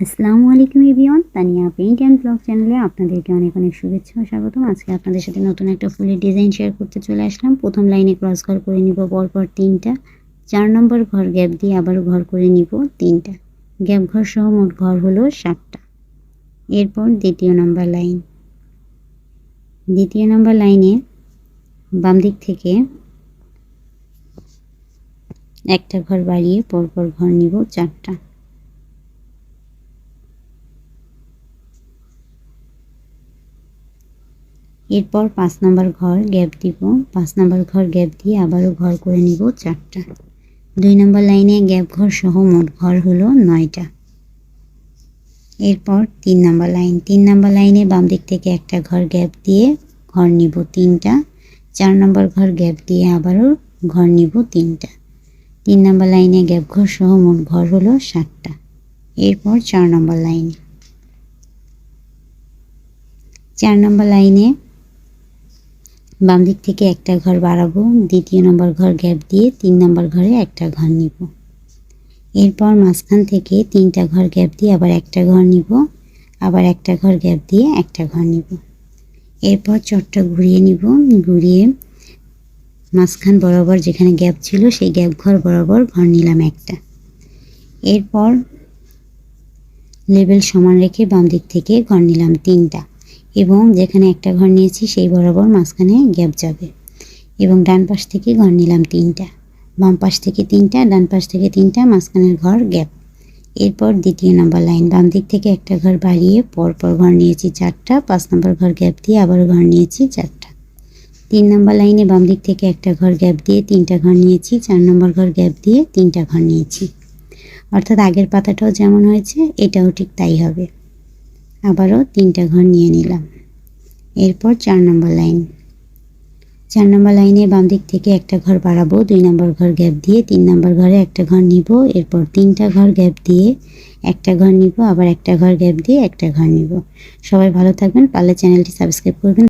আসসালামু আলাইকুম এভিয়ন তানিয়া পেইন্ট অ্যান্ড ব্লগ চ্যানেলে আপনাদেরকে অনেক অনেক শুভেচ্ছা ও স্বাগতম। আজকে আপনাদের সাথে নতুন একটা ফুলের ডিজাইন শেয়ার করতে চলে আসলাম। প্রথম লাইনে ক্রস ঘর করে নিব, পরপর তিনটা। চার নম্বর ঘর গ্যাপ দিয়ে আবার ঘর করে নিব তিনটা। গ্যাপ ঘর সহ মোট ঘর হলো সাতটা। এরপর দ্বিতীয় নম্বর লাইন। দ্বিতীয় নম্বর লাইনে বাম দিক থেকে একটা ঘর বাড়িয়ে পরপর ঘর নিব চারটা। এরপর পাঁচ নম্বর ঘর গ্যাপ দিব। পাঁচ নম্বর ঘর গ্যাপ দিয়ে আবারও ঘর করে নিব চারটা। দুই নম্বর লাইনে গ্যাপ ঘর সহ মোট ঘর হলো নয়টা। এরপর তিন নম্বর লাইন। তিন নম্বর লাইনে বাম দিক থেকে একটা ঘর গ্যাপ দিয়ে ঘর নিব তিনটা। চার নম্বর ঘর গ্যাপ দিয়ে আবারও ঘর নিব তিনটা। তিন নম্বর লাইনে গ্যাপ ঘর সহ মোট ঘর হলো সাতটা। এরপর চার নম্বর লাইন। চার নম্বর লাইনে বাম দিক থেকে একটা ঘর বাড়াবো, দ্বিতীয় নম্বর ঘর গ্যাপ দিয়ে তিন নম্বর ঘরে একটা ঘর নিব। এরপর মাঝখান থেকে তিনটা ঘর গ্যাপ দিয়ে আবার একটা ঘর নিব, আবার একটা ঘর গ্যাপ দিয়ে একটা ঘর নিব। এরপর চটটা ঘুরিয়ে নিব, ঘুরিয়ে মাঝখান বরাবর যেখানে গ্যাপ ছিল সেই গ্যাপ ঘর বরাবর ঘর নিলাম একটা। এরপর লেবেল সমান রেখে বাম দিক থেকে ঘর নিলাম তিনটা। এবং যেখানে একটা ঘর নিয়েছি, সেই বরাবর মাঝখানে গ্যাপ যাবে। এবং ডান পাশ থেকে ঘর নিলাম তিনটা। বাম পাশ থেকে তিনটা, ডান পাশ থেকে তিনটা, মাঝখানের ঘর গ্যাপ। এরপর দ্বিতীয় নম্বর লাইন, বাম দিক থেকে একটা ঘর বাড়িয়ে পরপর ঘর নিয়েছি চারটা, পাঁচ নম্বর ঘর গ্যাপ দিয়ে আবার ঘর নিয়েছি চারটা। তিন নম্বর লাইনে বাম দিক থেকে একটা ঘর গ্যাপ দিয়ে তিনটা ঘর নিয়েছি, চার নম্বর ঘর গ্যাপ দিয়ে তিনটা ঘর নিয়েছি। অর্থাৎ আগের পাতাটাও যেমন হয়েছে, এটাও ঠিক তাই হবে। আবারও তিনটা ঘর নিয়ে নিলাম। এরপর চার নম্বর লাইন। চার নম্বর লাইনে বাম দিক থেকে একটা ঘর বাড়াবো, দুই নম্বর ঘর গ্যাপ দিয়ে তিন নম্বর ঘরে একটা ঘর নিব, এরপর তিনটা ঘর গ্যাপ দিয়ে একটা ঘর নিব, আবার একটা ঘর গ্যাপ দিয়ে একটা ঘর নিব। সবাই ভালো থাকবেন, পারলে চ্যানেলটি সাবস্ক্রাইব করবেন।